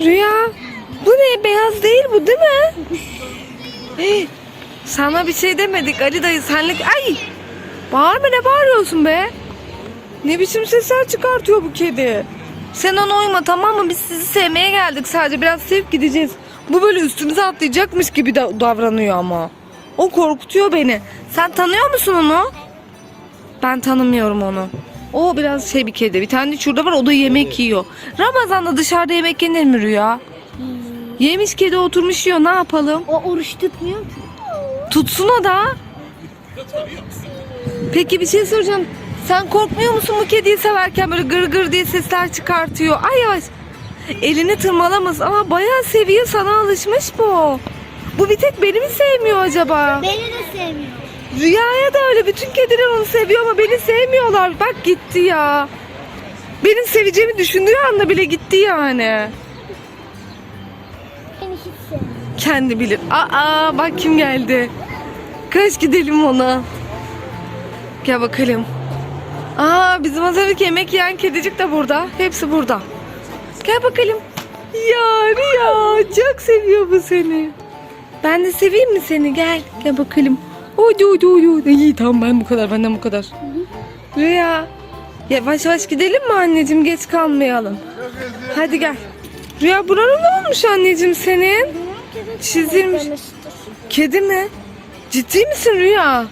Rüya bu ne beyaz değil bu değil mi? Sana bir şey demedik Ali dayı senlik ay bağırma ne bağırıyorsun be? Ne biçim sesler çıkartıyor bu kedi? Sen ona uyma tamam mı? Biz sizi sevmeye geldik sadece biraz sevip gideceğiz. Bu böyle üstümüze atlayacakmış gibi da- davranıyor ama. O korkutuyor beni. Sen tanıyor musun onu? Ben tanımıyorum onu. O biraz şey bir kedi. Bir tane de şurada var o da yemek yiyor. Ramazan'da dışarıda yemek yenir mi Rüya? Yemiş kedi oturmuş yiyor ne yapalım? O oruç tutmuyor ki. Tutsun o da. Peki bir şey soracağım. Sen korkmuyor musun bu kediyi severken böyle gır gır diye sesler çıkartıyor. Ay yavaş. Elini tırmalamaz ama bayağı seviyor sana alışmış bu. Bu bir tek beni mi sevmiyor acaba? Beni de sevmiyor. Rüyaya da öyle bütün kediler onu seviyor ama beni sevmiyorlar. Bak gitti ya. Benim seveceğimi düşündüğü anda bile gitti yani. Beni hiç sevmiyor. Kendi bilir. Aa bak kim geldi. Kaç gidelim ona. Gel bakalım. Aa bizim az önceki yemek yiyen kedicik de burada. Hepsi burada. Gel bakalım. Ya Rüya çok seviyor bu seni. Ben de seveyim mi seni? Gel. Gel bakalım. Hadi hadi. hadi. İyi tamam ben bu kadar. Benden bu kadar. Rüya. Yavaş yavaş gidelim mi anneciğim? Geç kalmayalım. Hadi gel. Rüya buranın ne olmuş anneciğim senin? Çizilmiş. Kedi mi? Ciddi misin Rüya?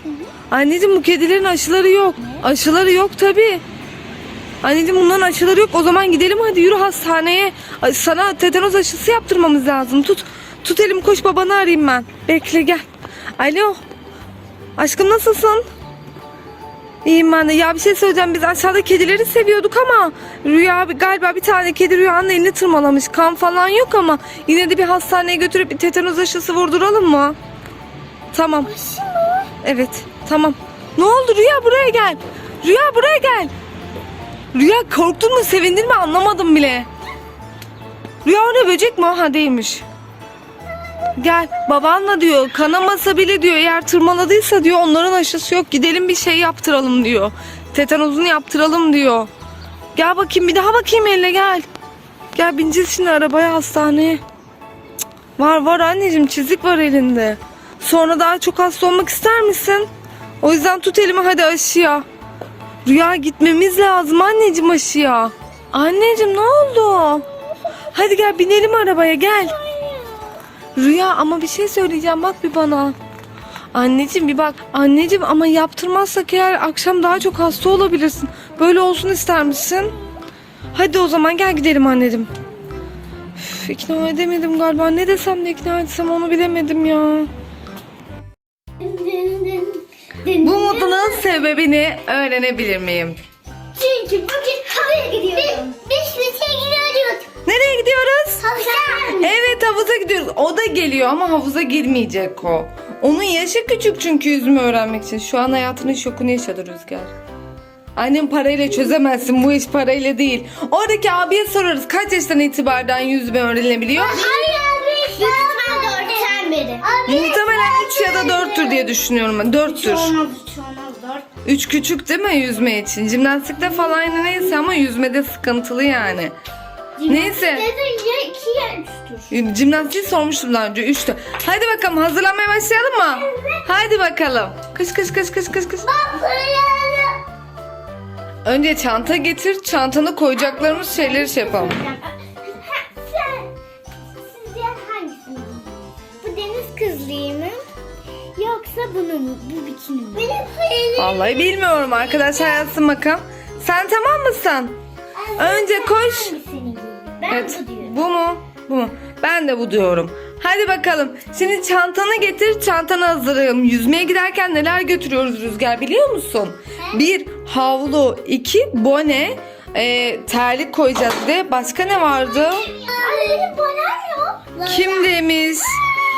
Anneciğim bu kedilerin aşıları yok. Aşıları yok tabi. Anneciğim bunların aşıları yok. O zaman gidelim hadi yürü hastaneye. Sana tetanoz aşısı yaptırmamız lazım. Tut. Tut elim koş babanı arayayım ben. Bekle gel. Alo. Aşkım nasılsın? İyiyim ben de. Ya bir şey söyleyeceğim. Biz aşağıda kedileri seviyorduk ama Rüya galiba bir tane kedi Rüya'nın elini tırmalamış. Kan falan yok ama yine de bir hastaneye götürüp bir tetanoz aşısı vurduralım mı? Tamam. Evet. Tamam. Ne oldu Rüya buraya gel. Rüya buraya gel. Rüya korktun mu sevindin mi anlamadım bile. Rüya ne böcek mi? Ha değilmiş. Gel babanla diyor kanamasa bile diyor eğer tırmaladıysa diyor onların aşısı yok gidelim bir şey yaptıralım diyor. Tetanozunu yaptıralım diyor. Gel bakayım bir daha bakayım eline gel. Gel bineceğiz şimdi arabaya hastaneye. Var var anneciğim çizik var elinde. Sonra daha çok hasta olmak ister misin? O yüzden tut elimi hadi aşıya. Rüya gitmemiz lazım anneciğim aşıya. Anneciğim ne oldu? Hadi gel binelim arabaya gel. Rüya ama bir şey söyleyeceğim bak bir bana. Anneciğim bir bak. Anneciğim ama yaptırmazsak eğer akşam daha çok hasta olabilirsin. Böyle olsun ister misin? Hadi o zaman gel gidelim anneciğim. Üf, ikna edemedim galiba. Ne desem de ikna etsem onu bilemedim ya. Bu mutluluğun sebebini öğrenebilir miyim? Çünkü bugün havaya gidiyorum. Biz bir şey gidiyoruz. Nereye gidiyoruz? Havuza. Evet havuza gidiyoruz. O da geliyor ama havuza girmeyecek o. Onun yaşı küçük çünkü yüzme öğrenmek için. Şu an hayatının şokunu yaşadı Rüzgar. Annem parayla çözemezsin. Bu iş parayla değil. Oradaki abiye sorarız. Kaç yaştan itibaren yüzme öğrenilebiliyor? Hayır abi. Lütfen dörtten beri. Muhtemelen 3 ya da 4'tür diye düşünüyorum ben. 4'tür. olmaz, hiç olmaz. Dört. 3 küçük değil mi yüzme için? Jimnastikte falan yine neyse ama yüzmede sıkıntılı yani. Neyse. Dedi ya iki ya üçtür. Jimnastiği sormuştum daha önce. Üçtü. Hadi bakalım hazırlanmaya başlayalım mı? Hadi bakalım. Kış kış kış kış kış kış. Önce çanta getir. Çantana koyacaklarımız şeyleri şey yapalım. Sen, sizce hangisini Bu deniz kızlığı mı? Yoksa bunu mu? Bu bikini mi? Benim hayalim. Vallahi bilmiyorum arkadaşlar yazsın bakalım. Sen tamam mısın? Önce koş. Ben Evet. bu diyorum. Bu mu? Bu mu? Ben de bu diyorum. Hadi bakalım. Şimdi çantanı getir. Çantanı hazırlayalım. Yüzmeye giderken neler götürüyoruz Rüzgar biliyor musun? Bir havlu, iki bone, e, terlik koyacağız de. Başka ne vardı? Kim demiş?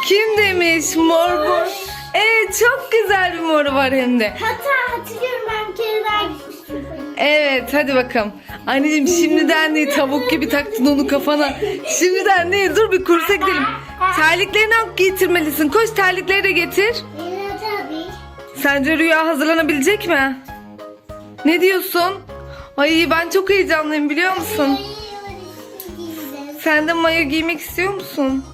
Kim demiş? Mor mor. Evet çok güzel bir moru var hem de. Hatta hatırlıyorum ben bir kere daha gitmiştim. Evet hadi bakalım. Anneciğim şimdiden değil tavuk gibi taktın onu kafana. Şimdiden değil dur bir kursa gidelim. Terliklerini al getirmelisin. Koş terlikleri de getir. Sence Rüya hazırlanabilecek mi? Ne diyorsun? Ay ben çok heyecanlıyım biliyor musun? Sen de mayo giymek istiyor musun?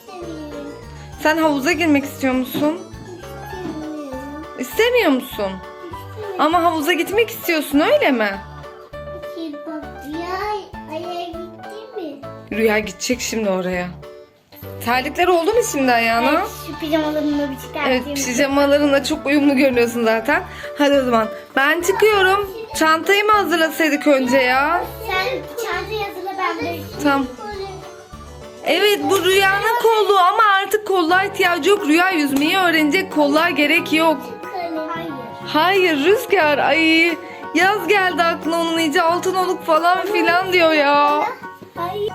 İstemiyorum. Sen havuza girmek istiyor musun? İstemiyorum. İstemiyor musun? Ama havuza gitmek istiyorsun öyle mi? Ki bak ya aya gitti mi? Rüya gidecek şimdi oraya. Terlikler oldu mu şimdi ayağına? Evet, şu pijamalarımı bir çıkartayım. Evet pijamalarınla çok uyumlu görünüyorsun zaten. Hadi o zaman. Ben çıkıyorum. Çantayı mı hazırlasaydık önce ya? Sen çantayı hazırla ben de. Tamam. Evet bu Rüya'nın kolluğu ama artık kolluğa ihtiyacı yok. Rüya yüzmeyi öğrenecek. Kolluğa gerek yok. Hayır. Rüzgar. Ay yaz geldi aklına onun iyice altın oluk falan filan diyor ya. Hayır.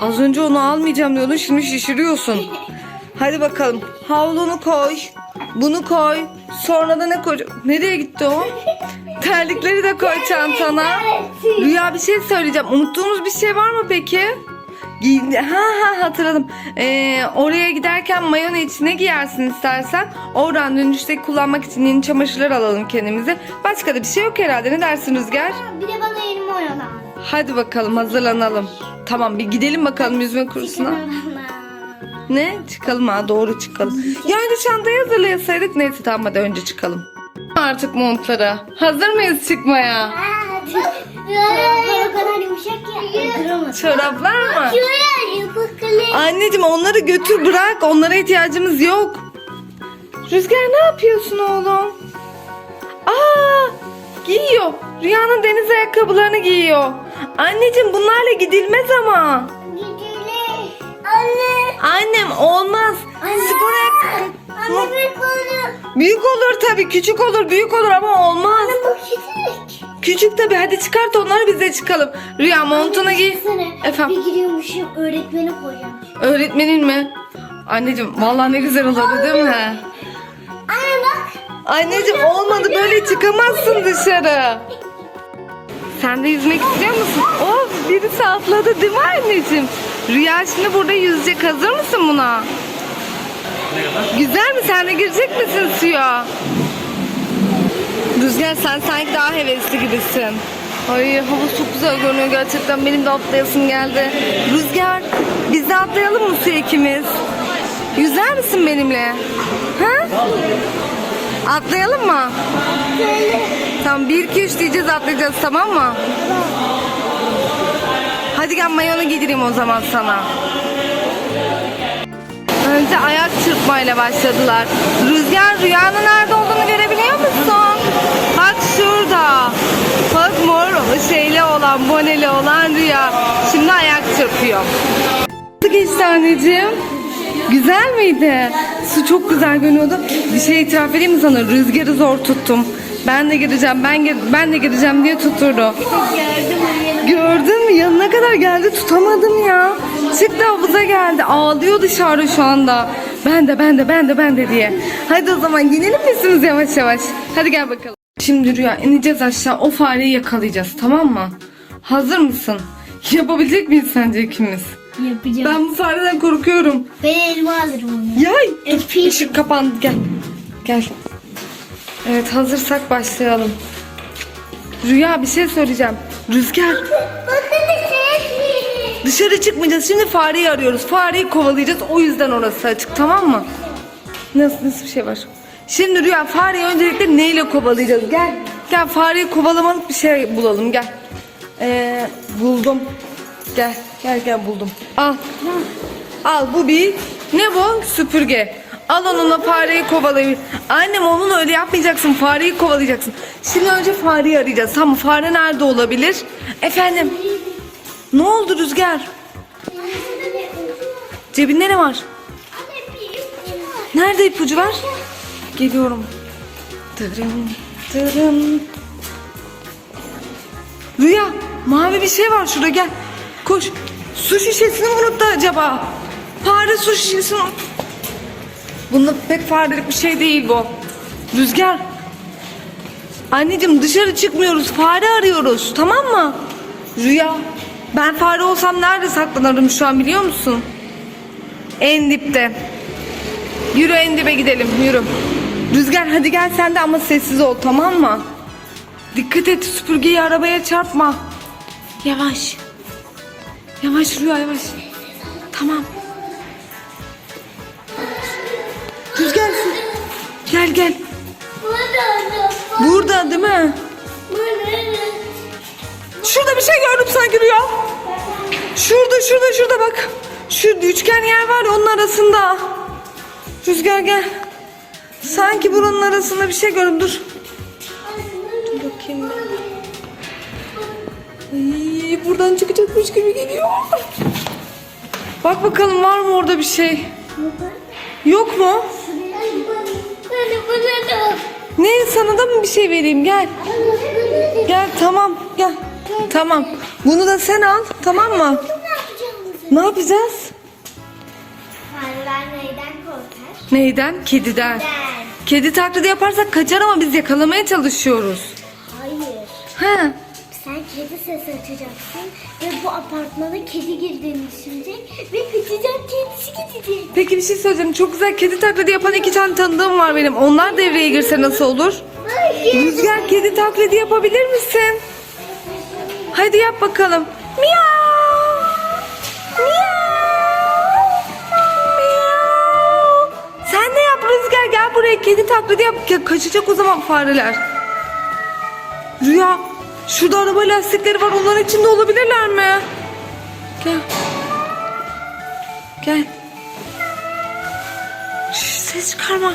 Az önce onu almayacağım diyordun şimdi şişiriyorsun. Hadi bakalım. Havlunu koy. Bunu koy. Sonra da ne koy? Nereye gitti o? Terlikleri de koy çantana. Rüya bir şey söyleyeceğim. Unuttuğumuz bir şey var mı peki? Ha ha hatırladım. Ee, oraya giderken mayonu içine giyersin istersen. Oradan dönüşte kullanmak için yeni çamaşırlar alalım kendimize. Başka da bir şey yok herhalde. Ne dersin Rüzgar? Bir de bana elimi oyala. Hadi bakalım hazırlanalım. Tamam bir gidelim bakalım yüzme kursuna. Ne? Çıkalım ha doğru çıkalım. Ya önce çantayı hazırlayasaydık. Neyse tamam hadi önce çıkalım. Artık montlara. Hazır mıyız çıkmaya? Çoraplar o kadar yumuşak ya. Kıramaz. Çoraplar mı? Anneciğim onları götür bırak. Onlara ihtiyacımız yok. Rüzgar ne yapıyorsun oğlum? Aa giyiyor. Rüyanın deniz ayakkabılarını giyiyor. Anneciğim bunlarla gidilmez ama. Gidelim. Anne. Annem olmaz. Anne. Spor ayakkabı. Anne bir konu. Büyük olur tabii. Küçük olur. Büyük olur ama olmaz. Bu küçük. Küçük tabii. Hadi çıkart onları biz de çıkalım. Rüya montunu giy. Efendim. Bir giriyormuşum öğretmeni koyacağım. Öğretmenin mi? Anneciğim vallahi ne güzel olurdu değil mi? Anne bak. Anneciğim olmadı böyle çıkamazsın dışarı. Sen de yüzmek istiyor musun? Oh birisi atladı değil mi anneciğim? Rüya şimdi burada yüzecek. Hazır mısın buna? Güzel mi? Sen de girecek misin suya? Rüzgar sen sanki daha hevesli gibisin. Ay hava çok güzel görünüyor gerçekten. Benim de atlayasım geldi. Rüzgar biz de atlayalım mı suya ikimiz? Yüzer misin benimle? Ha? Atlayalım mı? Tamam 1 2 3 diyeceğiz atlayacağız tamam mı? Hadi gel mayonu giydireyim o zaman sana. Önce ayak çırpmayla başladılar. Rüzgar rüyanın nerede olduğunu görebiliyor musun? Bak şurada. Bak mor şeyli olan, boneli olan rüya. Şimdi ayak çırpıyor. Nasıl geçti anneciğim? Güzel miydi? Su çok güzel görünüyordu. Bir şey itiraf edeyim mi sana? Rüzgarı zor tuttum. Ben de gireceğim, ben gir- ben de gireceğim diye anne. Gördün mü? Yanına kadar geldi tutamadım ya. Çıktı havuza geldi. Ağlıyor dışarı şu anda. Ben de ben de ben de ben de diye. Hadi o zaman ginelim misiniz yavaş yavaş? Hadi gel bakalım. Şimdi Rüya ineceğiz aşağı. O fareyi yakalayacağız tamam mı? Hazır mısın? Yapabilecek miyiz sence ikimiz? Yapacağım. Ben bu fareden korkuyorum. Ben elma alırım onu. Yay! Öpeyim. Işık kapandı gel. Gel. Evet hazırsak başlayalım. Rüya bir şey söyleyeceğim. Rüzgar dışarı çıkmayacağız. Şimdi fareyi arıyoruz. Fareyi kovalayacağız. O yüzden orası açık tamam mı? Nasıl, nasıl bir şey var? Şimdi Rüya fareyi öncelikle neyle kovalayacağız? Gel. Gel fareyi kovalamalık bir şey bulalım gel. Ee, buldum. Gel. Gel gel buldum. Al. Al bu bir ne bu? Süpürge. Al onunla fareyi kovalayın. Annem onunla öyle yapmayacaksın. Fareyi kovalayacaksın. Şimdi önce fareyi arayacağız. Tamam fare nerede olabilir? Efendim. Ne oldu Rüzgar? Cebinde ne var? Nerede ipucu var? Geliyorum. Dırın, dırın. Rüya mavi bir şey var şurada gel. Koş. Su şişesini mi unuttu acaba? Fare su şişesini Bunda pek farelik bir şey değil bu. Rüzgar. Anneciğim dışarı çıkmıyoruz. Fare arıyoruz. Tamam mı? Rüya. Ben fare olsam nerede saklanırım şu an biliyor musun? En dipte. Yürü en dibe gidelim yürü. Rüzgar hadi gel sen de ama sessiz ol tamam mı? Dikkat et süpürgeyi arabaya çarpma. Yavaş. Yavaş Rüya yavaş. Tamam. Rüzgar gel gel. Burada değil mi? Şurada bir şey gördüm sanki Rüya. Şurada şurada şurada bak. Şu üçgen yer var onun arasında. Rüzgar gel. Sanki buranın arasında bir şey gördüm dur. Dur bakayım ben. Ay, buradan çıkacakmış gibi geliyor. Bak bakalım var mı orada bir şey? Yok mu? Ne sana da mı bir şey vereyim gel. Gel tamam gel. Tamam. Bunu da sen al tamam mı? Ne yapacağız? Fareler neyden korkar? Neyden? Kediden. Ben. Kedi taklidi yaparsak kaçar ama biz yakalamaya çalışıyoruz. Hayır. Ha. Sen kedi sesi açacaksın ve bu apartmana kedi girdiğini düşünecek ve kaçacak kedisi gidecek. Peki bir şey söyleyeceğim. Çok güzel kedi taklidi yapan iki tane tanıdığım var benim. Onlar devreye girse nasıl olur? Rüzgar kedi taklidi yapabilir misin? Hadi yap bakalım. Miyav. Rüzgar gel buraya kedi taklidi yap. Ya kaçacak o zaman fareler. Rüya şurada araba lastikleri var onların içinde olabilirler mi? Gel. Gel. Şş, ses çıkarma.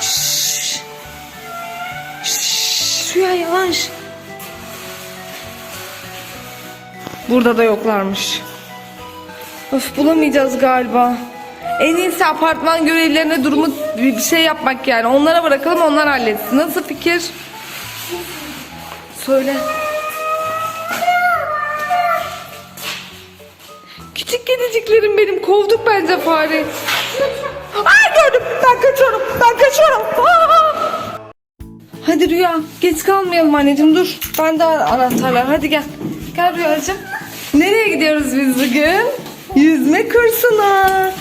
Şş. Şş, Rüya yavaş. Burada da yoklarmış. Öf bulamayacağız galiba. En iyisi apartman görevlilerine durumu bir şey yapmak yani. Onlara bırakalım onlar halletsin. Nasıl fikir? Söyle. Küçük kediciklerim benim. Kovduk bence fare. Ay gördüm. Ben kaçıyorum. Ben kaçıyorum. Aa! Hadi Rüya. Geç kalmayalım anneciğim. Dur. Bende anahtarlar. Hadi gel. Gel Rüyacığım. Nereye gidiyoruz biz bugün? Yüzme kursuna.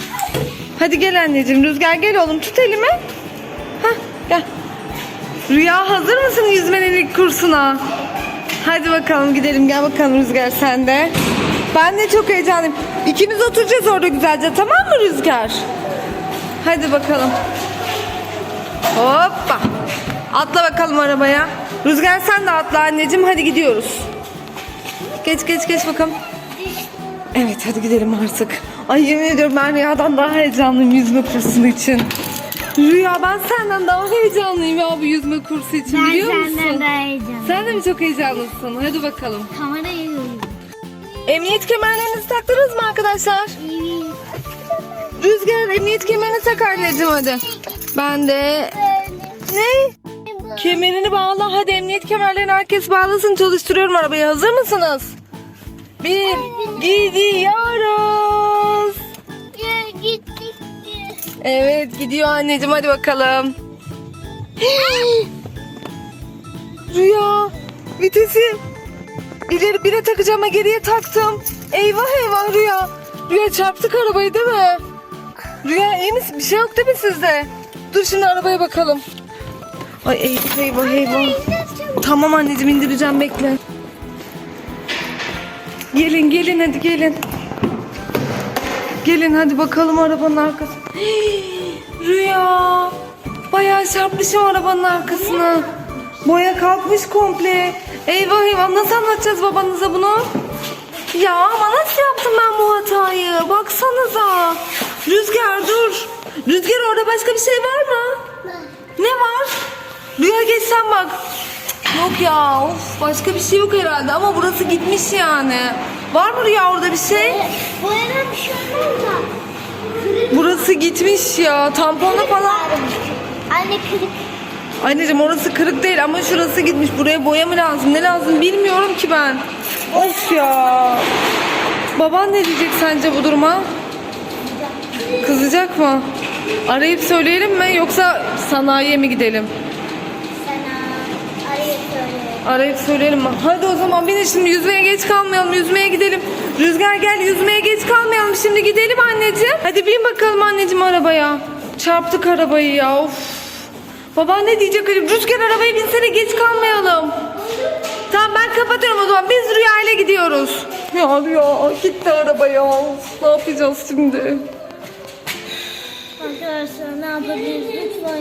Hadi gel anneciğim. Rüzgar gel oğlum. Tut elimi. Hah gel. Rüya hazır mısın yüzmenin ilk kursuna? Hadi bakalım gidelim. Gel bakalım Rüzgar sen de. Ben de çok heyecanlıyım. İkimiz oturacağız orada güzelce tamam mı Rüzgar? Hadi bakalım. Hoppa. Atla bakalım arabaya. Rüzgar sen de atla anneciğim. Hadi gidiyoruz. Geç geç geç bakalım. Evet hadi gidelim artık. Ay yemin ediyorum ben Rüya'dan daha heyecanlıyım yüzme kursu için. Rüya ben senden daha heyecanlıyım ya bu yüzme kursu için biliyor musun? heyecanlıyım. Sen de mi çok heyecanlısın? Hadi bakalım. Kamerayı görüyorum. Emniyet kemerlerinizi taktınız mı arkadaşlar? Rüzgar emniyet kemerini tak anneciğim hadi. Ben de... Ne? Kemerini bağla hadi emniyet kemerlerini herkes bağlasın çalıştırıyorum arabayı hazır mısınız? Bir gidiyoruz. Gittik. Evet gidiyor anneciğim hadi bakalım. Rüya vitesi ileri bire takacağım ama geriye taktım. Eyvah eyvah Rüya. Rüya çarptık arabayı değil mi? Rüya iyi misin? Bir şey yok değil mi sizde? Dur şimdi arabaya bakalım. Ay eyvah eyvah eyvah. Tamam anneciğim indireceğim bekle. Gelin gelin hadi gelin. Gelin hadi bakalım arabanın arkası. Rüya. Bayağı çarpmışım arabanın arkasına. Boya kalkmış komple. Eyvah eyvah nasıl anlatacağız babanıza bunu? Ya ama nasıl yaptım ben bu hatayı? Baksanıza. Rüzgar dur. Rüzgar orada başka bir şey var mı? Ne var? Rüya geç sen bak. Yok ya of başka bir şey yok herhalde ama burası gitmiş yani. Var mı Rüya orada bir şey? Bu yana bir şey olmaz da. Kırık Burası gitmiş ya tamponla falan. Anne kırık. Anneciğim orası kırık değil ama şurası gitmiş. Buraya boya mı lazım? Ne lazım bilmiyorum ki ben. Of ya. Baban ne diyecek sence bu duruma? Kızacak mı? Arayıp söyleyelim mi yoksa sanayiye mi gidelim? Arayıp söyle. Arayıp söyleyelim? Hadi o zaman binin şimdi yüzmeye geç kalmayalım. Yüzmeye gidelim. Rüzgar gel yüzmeye geç kalmayalım. Şimdi gidelim anneciğim. Hadi bin bakalım anneciğim arabaya. Çarptık arabayı ya of. Baban ne diyecek Ali? Rüzgar arabaya binsene geç kalmayalım. Tamam ben kapatıyorum o zaman. Biz Rüya ile gidiyoruz. Ya Rüya gitti araba ya. Ne yapacağız şimdi? Arkadaşlar ne yapabiliriz? Lütfen